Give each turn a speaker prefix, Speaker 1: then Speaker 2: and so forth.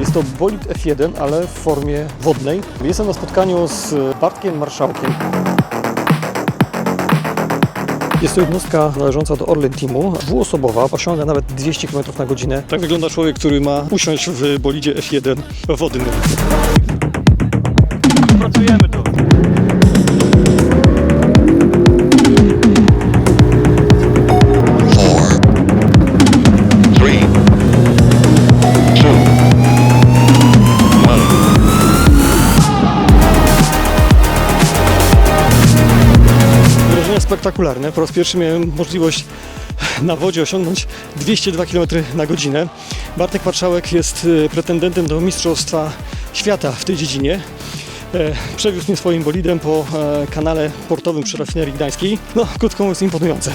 Speaker 1: Jest to bolid F1, ale w formie wodnej. Jestem na spotkaniu z Bartkiem Marszałkiem. Jest to jednostka należąca do Orlen Teamu, dwuosobowa, osiąga nawet 200 km na godzinę. Tak wygląda człowiek, który ma usiąść w bolidzie F1 wodnym. Pracujemy to. Spektakularne. Po raz pierwszy miałem możliwość na wodzie osiągnąć 202 km na godzinę. Bartek Marszałek jest e, pretendentem do Mistrzostwa Świata w tej dziedzinie. E, Przewiózł mnie swoim bolidem po e, kanale portowym przy rafinerii gdańskiej. No, krótko mówiąc, imponujące.